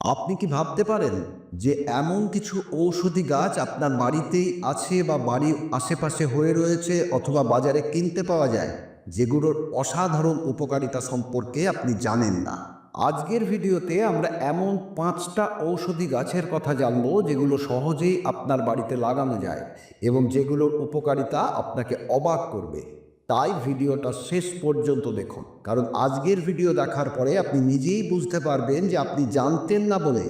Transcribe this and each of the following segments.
আপনি কি ভাবতে পারেন যে এমন কিছু ঔষধি গাছ আপনার বাড়িতেই আছে বা বাড়ির আশেপাশে হয়ে রয়েছে অথবা বাজারে কিনতে পাওয়া যায়? যেগুলোর অসাধারণ উপকারিতা সম্পর্কে আপনি জানেন না। আজকের ভিডিওতে আমরা এমন পাঁচটা ঔষধি গাছের কথা জানব যেগুলো সহজেই আপনার বাড়িতে লাগানো যায় এবং যেগুলোর উপকারিতা আপনাকে অবাক করবে। তাই ভিডিওটা শেষ পর্যন্ত দেখুন। কারণ আজকের ভিডিও দেখার পরে আপনি নিজেই বুঝতে পারবেন যে আপনি জানতেন না বলে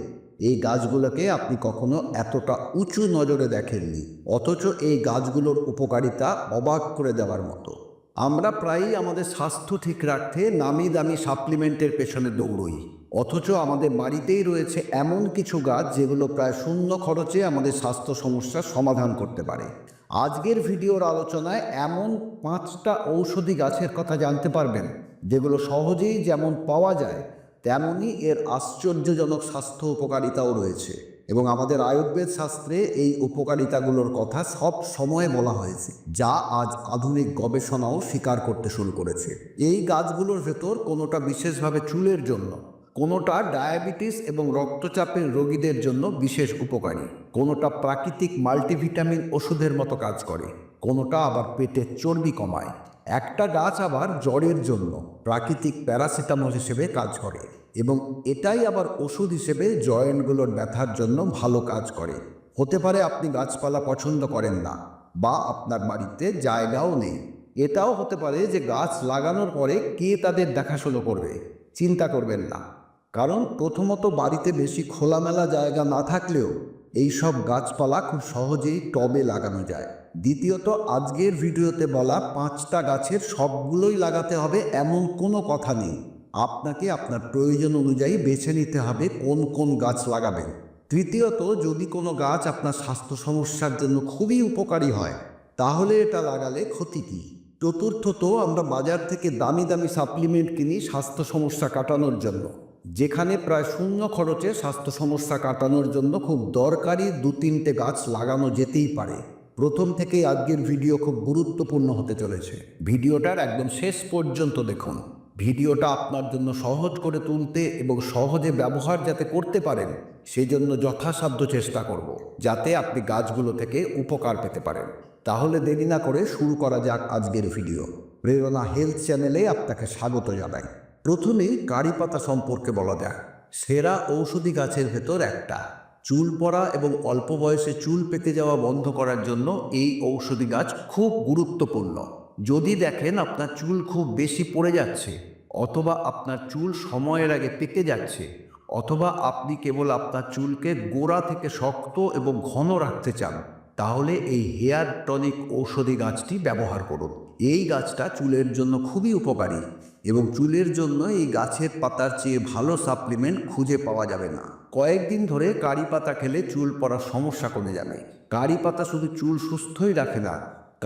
এই গাছগুলোকে আপনি কখনো এতটা উঁচু নজরে দেখেননি। অথচ এই গাছগুলোর উপকারিতা অবাক করে দেওয়ার মতো। আমরা প্রায়ই আমাদের স্বাস্থ্য ঠিক রাখতে নামি দামি সাপ্লিমেন্টের পেছনে দৌড়ই। অথচ আমাদের বাড়িতেই রয়েছে এমন কিছু গাছ যেগুলো প্রায় শূন্য খরচে আমাদের স্বাস্থ্য সমস্যার সমাধান করতে পারে। আজকের ভিডিওর আলোচনায় এমন পাঁচটা ঔষধি গাছের কথা জানতে পারবেন, যেগুলো সহজেই যেমন পাওয়া যায় তেমনই এর আশ্চর্যজনক স্বাস্থ্য উপকারিতাও রয়েছে। এবং আমাদের আয়ুর্বেদ শাস্ত্রে এই উপকারিতাগুলোর কথা সব সময় বলা হয়েছে, যা আজ আধুনিক গবেষণাও স্বীকার করতে শুরু করেছে। এই গাছগুলোর ভেতর কোনোটা বিশেষভাবে চুলের জন্য কোনোটা ডায়াবেটিস এবং রক্তচাপের রোগীদের জন্য বিশেষ উপকারী। কোনোটা প্রাকৃতিক মাল্টিভিটামিন ওষুধের মতো কাজ করে। কোনোটা আবার পেটের চর্বি কমায়। একটা গাছ আবার জ্বরের জন্য প্রাকৃতিক প্যারাসিটামল হিসেবে কাজ করে এবং এটাই আবার ওষুধ হিসেবে জয়েন্টগুলোর ব্যথার জন্য ভালো কাজ করে। হতে পারে আপনি গাছপালা পছন্দ করেন না বা আপনার বাড়িতে জায়গাও নেই। এটাও হতে পারে যে গাছ লাগানোর পরে কে তাদের দেখাশুনো করবে? চিন্তা করবেন না। কারণ প্রথমত বাড়িতে বেশি খোলামেলা জায়গা না থাকলেও এই সব গাছপালা খুব সহজেই টবে লাগানো যায়। দ্বিতীয়ত, আজকের ভিডিওতে বলা পাঁচটা গাছের সবগুলোই লাগাতে হবে এমন কোনো কথা নেই। আপনাকে আপনার প্রয়োজন অনুযায়ী বেছে নিতে হবে কোন কোন গাছ লাগাবেন। তৃতীয়ত, যদি কোনো গাছ আপনার স্বাস্থ্য সমস্যার জন্য খুবই উপকারী হয়, তাহলে এটা লাগালে ক্ষতি কী? চতুর্থত, আমরা বাজার থেকে দামি দামি সাপ্লিমেন্ট কিনি স্বাস্থ্য সমস্যা কাটানোর জন্য। যেখানে প্রায় শূন্য খরচে স্বাস্থ্য সমস্যা কাটানোর জন্য খুব দরকারি দু তিনটে গাছ লাগানো যেতেই পারে। প্রথম থেকেই আজকের ভিডিও খুব গুরুত্বপূর্ণ হতে চলেছে। ভিডিওটার একদম শেষ পর্যন্ত দেখুন। ভিডিওটা আপনার জন্য সহজ করে তুলতে এবং সহজে ব্যবহার যাতে করতে পারেন সেই জন্য যথাসাধ্য চেষ্টা করব, যাতে আপনি গাছগুলো থেকে উপকার পেতে পারেন। তাহলে দেরি না করে শুরু করা যাক আজকের ভিডিও। প্রেরণা হেলথ চ্যানেলে আপনাকে স্বাগত জানাই। প্রথমেই কারি পাতা সম্পর্কে বলা যাক সেরা ঔষধি গাছের ভেতর একটা। চুল পড়া এবং অল্প বয়সে চুল পেকে যাওয়া বন্ধ করার জন্য এই ঔষধি গাছ খুব গুরুত্বপূর্ণ। যদি দেখেন আপনার চুল খুব বেশি পড়ে যাচ্ছে, অথবা আপনার চুল সময়ের আগে পেকে যাচ্ছে, অথবা আপনি কেবল আপনার চুলকে গোড়া থেকে শক্ত এবং ঘন রাখতে চান, তাহলে এই হেয়ার টনিক ঔষধি গাছটি ব্যবহার করুন। এই গাছটা চুলের জন্য খুবই উপকারী এবং চুলের জন্য এই গাছের পাতার চেয়ে ভালো সাপ্লিমেন্ট খুঁজে পাওয়া যাবে না। কয়েকদিন ধরে কারি পাতা খেলে চুল পড়ার সমস্যা কমে যাবে। কারি পাতা শুধু চুল সুস্থই রাখে না,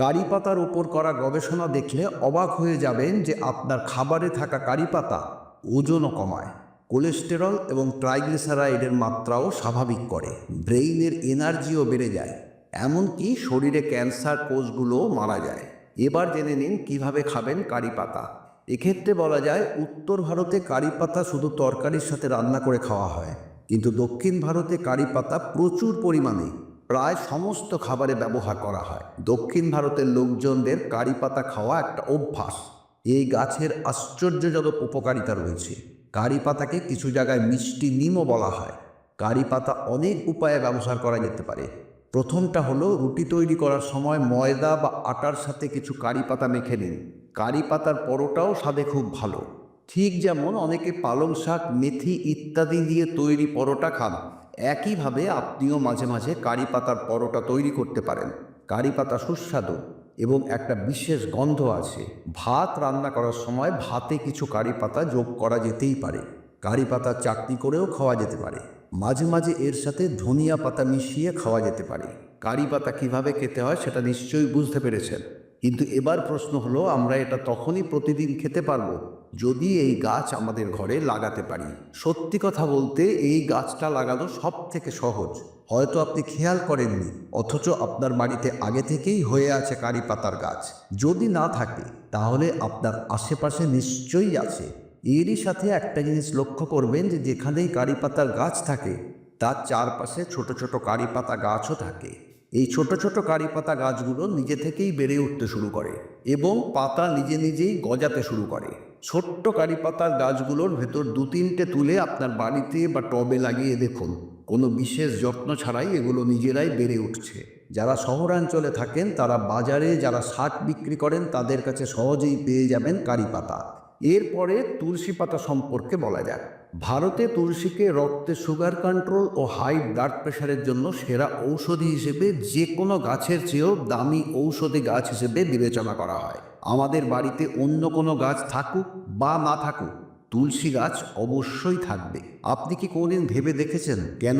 কারি পাতার ওপর করা গবেষণা দেখলে অবাক হয়ে যাবেন যে আপনার খাবারে থাকা কারি পাতা ওজনও কমায়। কোলেস্টেরল এবং ট্রাইগ্লিসারাইডের মাত্রাও স্বাভাবিক করে, ব্রেইনের এনার্জিও বেড়ে যায়, এমনকি শরীরে ক্যান্সার কোষগুলোও মারা যায়। এবার জেনে নিন কীভাবে খাবেন কারি পাতা। এক্ষেত্রে বলা যায়, উত্তর ভারতে কারি পাতা শুধু তরকারির সাথে রান্না করে খাওয়া হয়। কিন্তু দক্ষিণ ভারতে কারি পাতা প্রচুর পরিমাণে, প্রায় সমস্ত খাবারে ব্যবহার করা হয়। দক্ষিণ ভারতের লোকজনদের কারি পাতা খাওয়া একটা অভ্যাস। এই গাছের আশ্চর্যজনক উপকারিতা রয়েছে। কারি পাতাকে কিছু জায়গায় মিষ্টি নিমও বলা হয়। কারি পাতা অনেক উপায়ে ব্যবহার করা যেতে পারে। প্রথমটা হলো রুটি তৈরি করার সময় ময়দা বা আটার সাথে কিছু কারি পাতা মেখে নিন। কারি পাতার পরোটাও স্বাদে খুব ভালো। ঠিক যেমন অনেকে পালং শাক, মেথি ইত্যাদি দিয়ে তৈরি পরোটা খান। একইভাবে আপনিও মাঝে মাঝে কারি পাতার পরোটা তৈরি করতে পারেন। কারি পাতা সুস্বাদু এবং একটা বিশেষ গন্ধ আছে। ভাত রান্না করার সময় ভাতে কিছু কারি পাতা যোগ করা যেতেই পারে। কারি পাতার চাটনি করেও খাওয়া যেতে পারে। মাঝে মাঝে এর সাথে ধনিয়া পাতা মিশিয়ে খাওয়া যেতে পারে। কারি পাতা কীভাবে খেতে হয় সেটা নিশ্চয়ই বুঝতে পেরেছেন। কিন্তু এবার প্রশ্ন হলো, আমরা এটা তখনই প্রতিদিন খেতে পারব যদি এই গাছ আমাদের ঘরে লাগাতে পারি। সত্যি কথা বলতে, এই গাছটা লাগানো সব থেকে সহজ। হয়তো আপনি খেয়াল করেননি, অথচ আপনার বাড়িতে আগে থেকেই হয়ে আছে কারি পাতার গাছ। যদি না থাকে, তাহলে আপনার আশেপাশে নিশ্চয়ই আছে। এরই সাথে একটা জিনিস লক্ষ্য করবেন যে যেখানেই কারি পাতার গাছ থাকে, তার চারপাশে ছোট ছোট কারি পাতা গাছও থাকে। এই ছোট ছোট কারি পাতা গাছগুলো নিজে থেকেই বেড়ে উঠতে শুরু করে এবং পাতা নিজে নিজেই গজাতে শুরু করে। ছোট্ট কারি পাতার গাছগুলোর ভেতর দু তিনটে তুলে আপনার বাড়িতে বা টবে লাগিয়ে দেখুন। কোনো বিশেষ যত্ন ছাড়াই এগুলো নিজেরাই বেড়ে উঠছে। যারা শহরাঞ্চলে থাকেন, তারা বাজারে যারা শাক বিক্রি করেন, তাদের কাছে সহজেই পেয়ে যাবেন কারি পাতা। এরপরে তুলসী পাতা সম্পর্কে বলা যাক। ভারতে তুলসীকে রক্তে সুগার কন্ট্রোল ও হাই ব্লাড প্রেশারের জন্য সেরা ঔষধি হিসেবে যে কোনো গাছের চেয়েও দামি ঔষধি গাছ হিসেবে বিবেচনা করা হয়। আমাদের বাড়িতে অন্য কোনো গাছ থাকুক বা না থাকুক, তুলসী গাছ অবশ্যই থাকবে। আপনি কি কোনোদিন ভেবে দেখেছেন? কেন?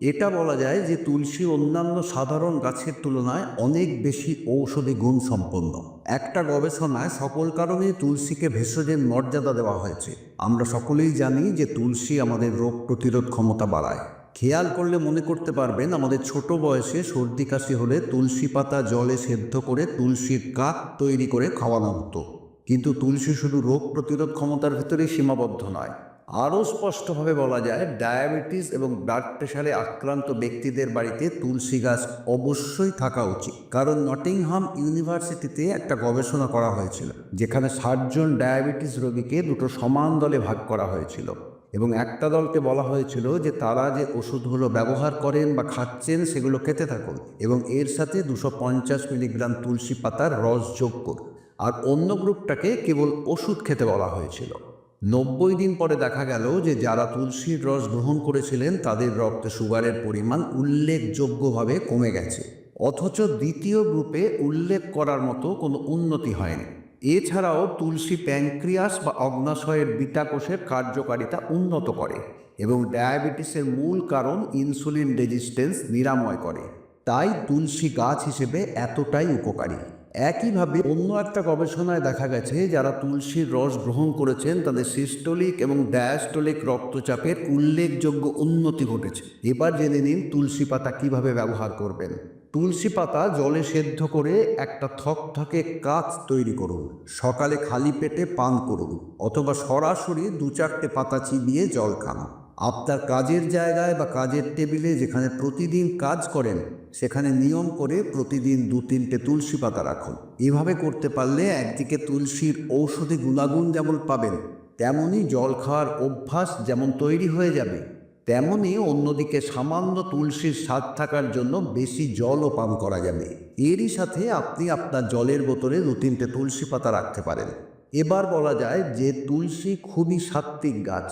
এটা বলা যায় যে তুলসী অন্যান্য সাধারণ গাছের তুলনায় অনেক বেশি ঔষধি গুণ সম্পন্ন। একটা গবেষণায় সকল কারণে তুলসীকে ভেষজের মর্যাদা দেওয়া হয়েছে। আমরা সকলেই জানি যে তুলসী আমাদের রোগ প্রতিরোধ ক্ষমতা বাড়ায়। খেয়াল করলে মনে করতে পারবেন, আমাদের ছোট বয়সে সর্দি কাশি হলে তুলসী পাতা জলে সেদ্ধ করে তুলসীর কাক তৈরি করে খাওয়ানো হতো। কিন্তু তুলসী শুধু রোগ প্রতিরোধ ক্ষমতার ভেতরেই সীমাবদ্ধ নয় আরও স্পষ্টভাবে বলা যায়, ডায়াবেটিস এবং ব্লাড প্রেশারে আক্রান্ত ব্যক্তিদের বাড়িতে তুলসী গাছ অবশ্যই থাকা উচিত। কারণ নটিংহাম ইউনিভার্সিটিতে একটা গবেষণা করা হয়েছিল, যেখানে ষাটজন ডায়াবেটিস রোগীকে দুটো সমান দলে ভাগ করা হয়েছিল। এবং একটা দলকে বলা হয়েছিল যে তারা যে ওষুধগুলো ব্যবহার করেন বা খাচ্ছেন সেগুলো খেতে থাকুন এবং এর সাথে দুশো পঞ্চাশ মিলিগ্রাম তুলসী পাতার রস যোগ করুন। আর অন্য গ্রুপটাকে কেবল ওষুধ খেতে বলা হয়েছিল। নব্বই দিন পরে দেখা গেল যে যারা তুলসীর রস গ্রহণ করেছিলেন, তাদের রক্তে সুগারের পরিমাণ উল্লেখযোগ্যভাবে কমে গেছে। অথচ দ্বিতীয় গ্রুপে উল্লেখ করার মতো কোনো উন্নতি হয়নি। এছাড়াও তুলসী প্যানক্রিয়াস বা অগ্নাশয়ের বিটা কোষের কার্যকারিতা উন্নত করে এবং ডায়াবেটিসের মূল কারণ ইনসুলিন রেজিস্ট্যান্স নিরাময় করে। তাই তুলসী গাছ হিসেবে এতটাই উপকারী। একইভাবে অন্য একটা গবেষণায় দেখা গেছে, যারা তুলসীর রস গ্রহণ করেছেন, তাদের সিস্টোলিক এবং ডায়াস্টোলিক রক্তচাপের উল্লেখযোগ্য উন্নতি ঘটেছে। এবার জেনে নিন তুলসী পাতা কীভাবে ব্যবহার করবেন। তুলসী পাতা জলে সেদ্ধ করে একটা থকথকে কাজ তৈরি করুন। সকালে খালি পেটে পান করুন, অথবা সরাসরি দু চারটে পাতা চিবিয়ে জল খান। আপনার কাজের জায়গায় বা কাজের টেবিলে যেখানে প্রতিদিন কাজ করেন, সেখানে নিয়ম করে প্রতিদিন দু তিনটে তুলসী পাতা রাখুন। এভাবে করতে পারলে একদিকে তুলসীর ঔষধি গুণাগুণ যেমন পাবেন তেমনই জল খাওয়ার অভ্যাস যেমন তৈরি হয়ে যাবে তেমনই অন্যদিকে সামান্য তুলসীর স্বাদ থাকার জন্য বেশি জলও পান করা যাবে। এরই সাথে আপনি আপনার জলের বোতলে দু তিনটে তুলসী পাতা রাখতে পারেন। এবার বলা যায় যে তুলসী খুবই সাত্ত্বিক গাছ।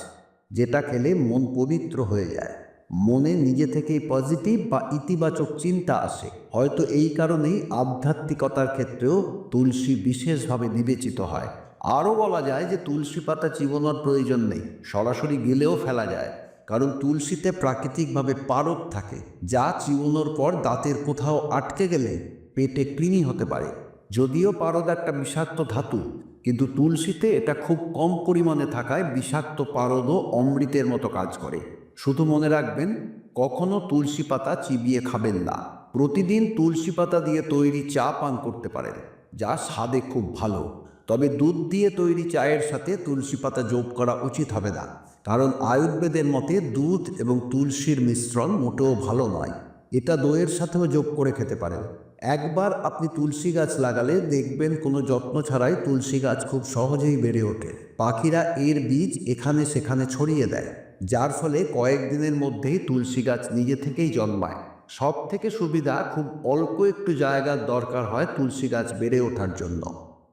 যেটা খেলে মন পবিত্র হয়ে যায়। মনে নিজে থেকেই পজিটিভ বা ইতিবাচক চিন্তা আসে। হয়তো এই কারণেই আধ্যাত্মিকতার ক্ষেত্রেও তুলসী বিশেষভাবে বিবেচিত হয়। আরও বলা যায় যে তুলসী পাতা চিবনোর প্রয়োজন নেই। সরাসরি গেলেও ফেলা যায়। কারণ তুলসীতে প্রাকৃতিকভাবে পারদ থাকে, যা চিবনোর পর দাঁতের কোথাও আটকে গেলে পেটে কৃমি হতে পারে। যদিও পারদ একটা বিষাক্ত ধাতু কিন্তু তুলসীতে এটা খুব কম পরিমাণে থাকায় বিষাক্ত পারদও অমৃতের মতো কাজ করে। শুধু মনে রাখবেন, কখনো তুলসী পাতা চিবিয়ে খাবেন না। প্রতিদিন তুলসী পাতা দিয়ে তৈরি চা পান করতে পারেন, যা স্বাদে খুব ভালো। তবে দুধ দিয়ে তৈরি চায়ের সাথে তুলসী পাতা যোগ করা উচিত হবে না, কারণ আয়ুর্বেদের মতে দুধ এবং তুলসীর মিশ্রণ মোটেও ভালো নয়। এটা দইয়ের সাথেও যোগ করে খেতে পারেন। একবার আপনি তুলসী গাছ লাগালে দেখবেন কোনো যত্ন ছাড়াই তুলসী গাছ খুব সহজেই বেড়ে ওঠে। পাখিরা এর বীজ এখানে সেখানে ছড়িয়ে দেয়, যার ফলে কয়েকদিনের মধ্যেই তুলসী গাছ নিজে থেকেই জন্মায়। সব থেকে সুবিধা, খুব অল্প একটু জায়গার দরকার হয় তুলসী গাছ বেড়ে ওঠার জন্য।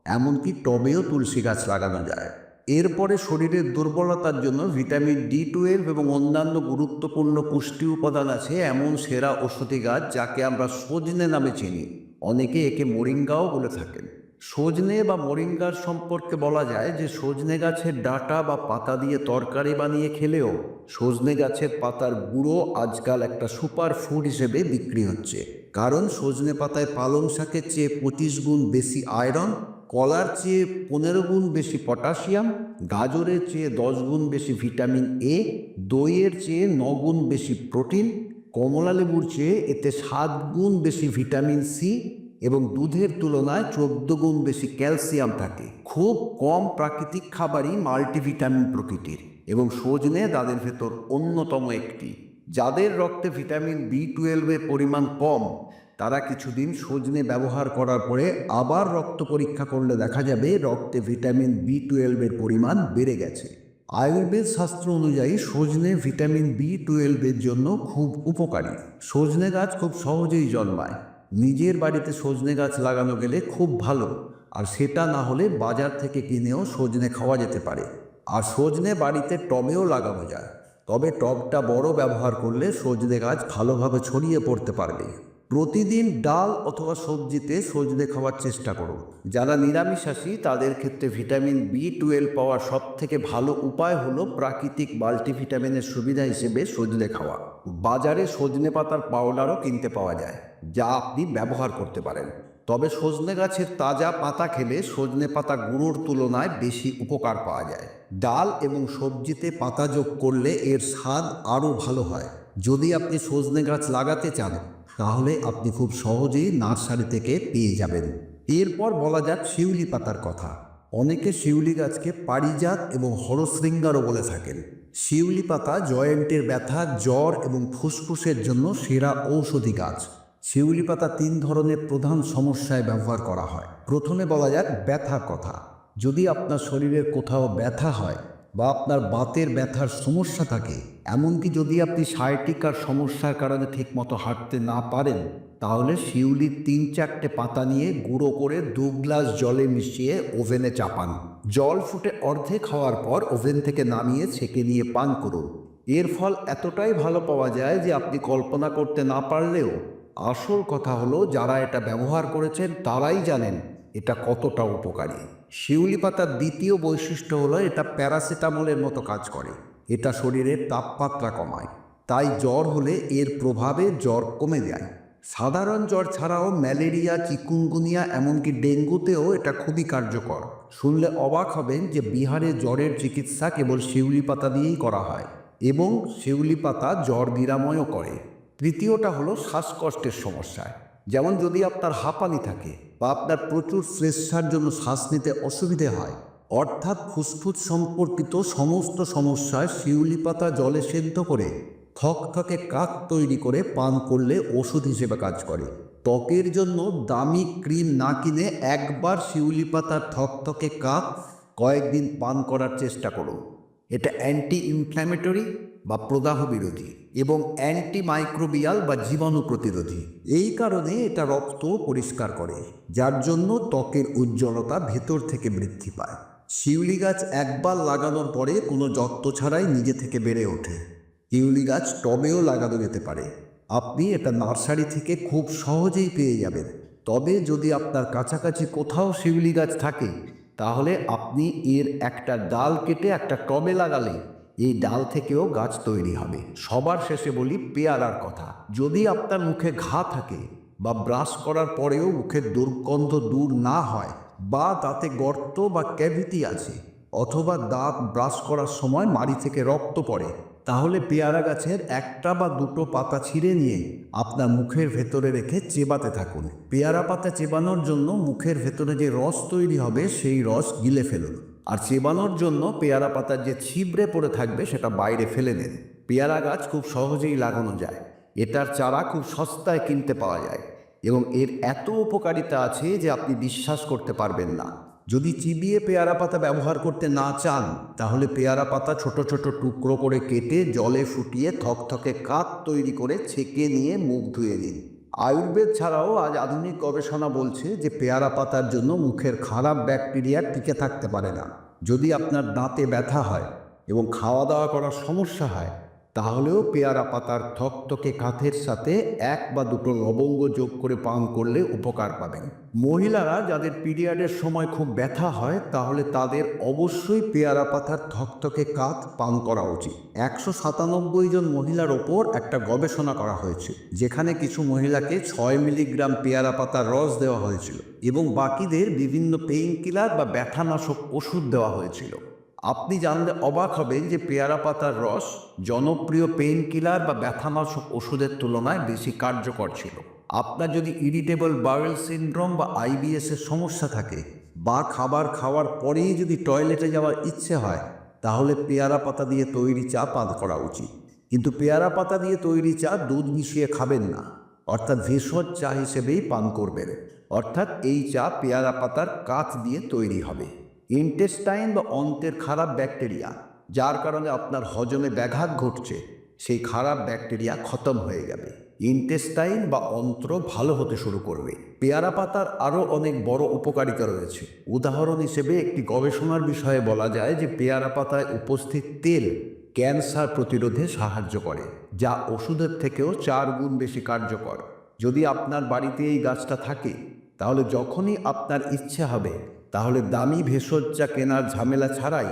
এমনকি টবেও তুলসী গাছ লাগানো যায়। এরপরে শরীরের দুর্বলতার জন্য ভিটামিন ডি টুয়েলভ এবং অন্যান্য গুরুত্বপূর্ণ পুষ্টি উপাদান আছে এমন সেরা ওষুধি গাছ যাকে আমরা সজনে নামে চিনি। অনেকে একে মোরিঙ্গাও বলে থাকেন। সজনে বা মোরিঙ্গার সম্পর্কে বলা যায় যে সজনে গাছের ডাঁটা বা পাতা দিয়ে তরকারি বানিয়ে খেলেও সজনে গাছের পাতার গুঁড়ো আজকাল একটা সুপার ফুড হিসেবে বিক্রি হচ্ছে। কারণ সজনে পাতায় পালং শাকের চেয়ে পঁচিশ গুণ বেশি আয়রন কলার চেয়ে পনেরো গুণ বেশি পটাশিয়াম, গাজরের চেয়ে দশ গুণ বেশি ভিটামিন এ, দইয়ের চেয়ে ন গুণ বেশি প্রোটিন, কমলা লেবুর চেয়ে এতে সাত গুণ বেশি ভিটামিন সি এবং দুধের তুলনায় চোদ্দ গুণ বেশি ক্যালসিয়াম থাকে। খুব কম প্রাকৃতিক খাবারই মাল্টিভিটামিন প্রকৃতির এবং সজনে তাদের ভেতর অন্যতম একটি। যাদের রক্তে ভিটামিন বি টুয়েলভের পরিমাণ কম তারা কিছুদিন সজনে ব্যবহার করার পরে আবার রক্ত পরীক্ষা করলে দেখা যাবে রক্তে ভিটামিন বি টুয়েলভের পরিমাণ বেড়ে গেছে। আয়ুর্বেদ শাস্ত্র অনুযায়ী সজনে ভিটামিন বি টুয়েলভের জন্য খুব উপকারী। সজনে গাছ খুব সহজেই জন্মায়। নিজের বাড়িতে সজনে গাছ লাগানো গেলে খুব ভালো, আর সেটা না হলে বাজার থেকে কিনেও সজনে খাওয়া যেতে পারে। আর সজনে বাড়িতে টবেও লাগানো যায়। তবে টবটা বড় ব্যবহার করলে সজনে গাছ ভালোভাবে ছড়িয়ে পড়তে পারবে। প্রতিদিন ডাল অথবা সবজিতে সজনে খাওয়ার চেষ্টা করুন। যারা নিরামিষাশী, তাদের ক্ষেত্রে ভিটামিন বি টুয়েলভ পাওয়ার সব থেকে ভালো উপায় হলো প্রাকৃতিক মাল্টিভিটামিনের সুবিধা হিসেবে সজনে খাওয়া। বাজারে সজনে পাতার পাউডারও কিনতে পাওয়া যায়, যা আপনি ব্যবহার করতে পারেন। তবে সজনে গাছের তাজা পাতা খেলে সজনে পাতা গুঁড়োর তুলনায় বেশি উপকার পাওয়া যায়। ডাল এবং সবজিতে পাতা যোগ করলে এর স্বাদ আরও ভালো হয়। যদি আপনি সজনে গাছ লাগাতে চান তাহলে আপনি খুব সহজেই নার্সারি থেকে পেয়ে যাবেন। এরপর বলা যাক শিউলি পাতার কথা। অনেকে শিউলি গাছকে পারিজাত এবং হরশৃঙ্গারও বলে থাকেন। শিউলি পাতা জয়েন্টের ব্যথা, জ্বর এবং ফুসফুসের জন্য সেরা ঔষধি গাছ। শিউলি পাতা তিন ধরনের প্রধান সমস্যায় ব্যবহার করা হয়। প্রথমে বলা যাক ব্যথার কথা। যদি আপনার শরীরের কোথাও ব্যথা হয় বা আপনার বাতের ব্যথার সমস্যা থাকে, এমনকি যদি আপনি সাইটিকার সমস্যার কারণে ঠিকমতো হাঁটতে না পারেন, তাহলে শিউলির তিন চারটে পাতা নিয়ে গুঁড়ো করে দু গ্লাস জলে মিশিয়ে ওভেনে চাপান। জল ফুটে অর্ধেক হওয়ার পর ওভেন থেকে নামিয়ে ছেঁকে নিয়ে পান করুন। এর ফল এতটাই ভালো পাওয়া যায় যে আপনি কল্পনা করতে না পারলেও, আসল কথা হলো যারা এটা ব্যবহার করেছেন তারাই জানেন এটা কতটা উপকারী। শিউলি পাতার দ্বিতীয় বৈশিষ্ট্য হলো এটা প্যারাসিটামলের মতো কাজ করে। এটা শরীরের তাপমাত্রা কমায়। তাই জ্বর হলে এর প্রভাবে জ্বর কমে যায়। সাধারণ জ্বর ছাড়াও ম্যালেরিয়া, চিকুনগুনিয়া, এমনকি ডেঙ্গুতেও এটা খুবই কার্যকর। শুনলে অবাক হবেন যে বিহারে জ্বরের চিকিৎসা কেবল শিউলি পাতা দিয়েই করা হয় এবং শিউলি পাতা জ্বর নিরাময়ও করে। তৃতীয়টা হলো শ্বাসকষ্টের সমস্যায় যেমন যদি আপনার হাঁপানি থাকে বা আপনার প্রচুর প্রেসার জন্য শ্বাস নিতে অসুবিধে হয়, অর্থাৎ ফুসফুস সম্পর্কিত সমস্ত সমস্যায় শিউলি পাতা জলে সেদ্ধ করে থকথকে কাক তৈরি করে পান করলে ওষুধ হিসেবে কাজ করে। ত্বকের জন্য দামি ক্রিম না কিনে একবার শিউলি পাতার থকথকে কাক কয়েকদিন পান করার চেষ্টা করুন। এটা অ্যান্টি ইনফ্ল্যামেটরি বা প্রদাহ বিরোধী এবং অ্যান্টি মাইক্রোবিয়াল বা জীবাণু প্রতিরোধী। এই কারণে এটা রক্ত পরিষ্কার করে, যার জন্য ত্বকের উজ্জ্বলতা ভেতর থেকে বৃদ্ধি পায়। শিউলি গাছ একবার লাগানোর পরে কোনো যত্ন ছাড়াই নিজে থেকে বেড়ে ওঠে। শিউলি গাছ টবেও লাগানো যেতে পারে। আপনি এটা নার্সারি থেকে খুব সহজেই পেয়ে যাবেন। তবে যদি আপনার কাছাকাছি কোথাও শিউলি গাছ থাকে তাহলে আপনি এর একটা ডাল কেটে একটা টবে লাগালে এই ডাল থেকেও গাছ তৈরি হবে। সবার শেষে বলি পেয়ারার কথা। যদি আপনার মুখে ঘা থাকে বা ব্রাশ করার পরেও মুখের দুর্গন্ধ দূর না হয় বা দাঁতে গর্ত বা ক্যাভিটি আছে, অথবা দাঁত ব্রাশ করার সময় মাড়ি থেকে রক্ত পড়ে তাহলে পেয়ারা গাছের একটা বা দুটো পাতা ছিঁড়ে নিয়ে আপনার মুখের ভেতরে রেখে চেবাতে থাকুন। পেয়ারা পাতা চেবানোর জন্য মুখের ভেতরে যে রস তৈরি হবে, সেই রস গিলে ফেলুন। আর চেবানোর জন্য পেয়ারা পাতার যে ছিবড়ে পড়ে থাকবে, সেটা বাইরে ফেলে দেন পেয়ারা গাছ খুব সহজেই লাগানো যায়। এটার চারা খুব সস্তায় কিনতে পাওয়া যায়। এবং এর এত উপকারিতা আছে যে আপনি বিশ্বাস করতে পারবেন না। যদি চিবিয়ে পেয়ারা পাতা ব্যবহার করতে না চান, তাহলে পেয়ারা পাতা ছোট ছোট টুকরো করে কেটে জলে ফুটিয়ে থকথকে কাত তৈরি করে ছেঁকে নিয়ে মুখ ধুয়ে দিন। আয়ুর্বেদ ছাড়াও আজ আধুনিক গবেষণা বলছে যে পেয়ারা পাতার জন্য মুখের খারাপ ব্যাকটেরিয়া টিকে থাকতে পারে না। যদি আপনার দাঁতে ব্যথা হয় এবং খাওয়া দাওয়া করার সমস্যা হয় তাহলেও পেয়ারা পাতার থকথকে কাঠের সাথে এক বা দুটো লবঙ্গ যোগ করে পান করলে উপকার পাবেন। মহিলারা যাদের পিরিয়ডের সময় খুব ব্যথা হয়, তাহলে তাদের অবশ্যই পেয়ারা পাতার থকথকে কাঠ পান করা উচিত। একশো সাতানব্বই জন মহিলার ওপর একটা গবেষণা করা হয়েছে, যেখানে কিছু মহিলাকে ছয় মিলিগ্রাম পেয়ারা পাতার রস দেওয়া হয়েছিল এবং বাকিদের বিভিন্ন পেইন কিলার বা ব্যথানাশক ওষুধ দেওয়া হয়েছিল। আপনি জানলে অবাক হবেন যে পেয়ারা পাতার রস জনপ্রিয় পেইন কিলার বা ব্যথানাশক ওষুধের তুলনায় বেশি কার্যকর ছিল। আপনার যদি ইরিটেবল বাউল সিনড্রোম বা আইবিএস এর সমস্যা থাকে বা খাবার খাওয়ার পরেই যদি টয়লেটে যাওয়ার ইচ্ছে হয়, তাহলে পেয়ারা পাতা দিয়ে তৈরি চা পান করা উচিত। কিন্তু পেয়ারা পাতা দিয়ে তৈরি চা দুধ মিশিয়ে খাবেন না, অর্থাৎ ভেষজ চা হিসেবেই পান করবেন। অর্থাৎ এই চা পেয়ারা পাতার কাঠ দিয়ে তৈরি হবে। ইন্টেস্টাইন বা অন্তের খারাপ ব্যাকটেরিয়া যার কারণে আপনার হজমে ব্যাঘাত ঘটছে, সেই খারাপ ব্যাকটেরিয়া খতম হয়ে যাবে। ইন্টেস্টাইন বা অন্ত্র ভালো হতে শুরু করবে। পেয়ারা পাতার আরও অনেক বড় উপকারিতা রয়েছে। উদাহরণ হিসেবে একটি গবেষণার বিষয়ে বলা যায় যে পেয়ারা পাতায় উপস্থিত তেল ক্যান্সার প্রতিরোধে সাহায্য করে, যা ওষুধের থেকেও চার গুণ বেশি কার্যকর। যদি আপনার বাড়িতে এই গাছটা থাকে, তাহলে যখনই আপনার ইচ্ছে হবে তাহলে দামি ভেষজ চা কেনার ঝামেলা ছাড়াই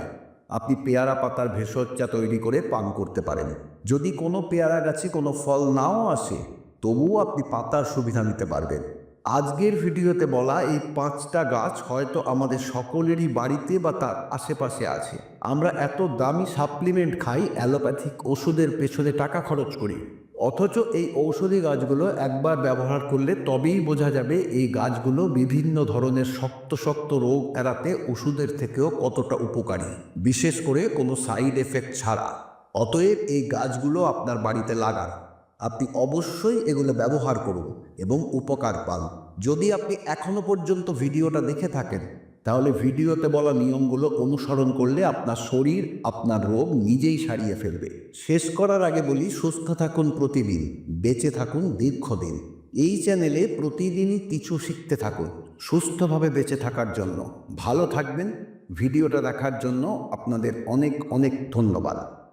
আপনি পেয়ারা পাতার ভেষজ চা তৈরি করে পান করতে পারেন। যদি কোনো পেয়ারা গাছে কোনো ফল নাও আসে, তবুও আপনি পাতার সুবিধা নিতে পারবেন। আজকের ভিডিওতে বলা এই পাঁচটা গাছ হয়তো আমাদের সকলেরই বাড়িতে বা তার আশেপাশে আছে। আমরা এত দামি সাপ্লিমেন্ট খাই, অ্যালোপ্যাথিক ওষুধের পেছনে টাকা খরচ করি। অথচ এই ঔষধি গাছগুলো একবার ব্যবহার করলে তবেই বোঝা যাবে এই গাছগুলো বিভিন্ন ধরনের শক্ত শক্ত রোগ এড়াতে ওষুধের থেকেও কতটা উপকারী, বিশেষ করে কোনো সাইড এফেক্ট ছাড়া। অতএব এই গাছগুলো আপনার বাড়িতে লাগান। আপনি অবশ্যই এগুলো ব্যবহার করুন এবং উপকার পান। যদি আপনি এখনও পর্যন্ত ভিডিওটা দেখে থাকেন তাহলে ভিডিওতে বলা নিয়মগুলো অনুসরণ করলে আপনার শরীর, আপনার রোগ নিজেই সারিয়ে ফেলবে। শেষ করার আগে বলি, সুস্থ থাকুন প্রতিদিন, বেঁচে থাকুন দীর্ঘদিন। এই চ্যানেলে প্রতিদিনই কিছু শিখতে থাকুন, সুস্থভাবে বেঁচে থাকার জন্য। ভালো থাকবেন, ভিডিওটা দেখার জন্য আপনাদের অনেক অনেক ধন্যবাদ।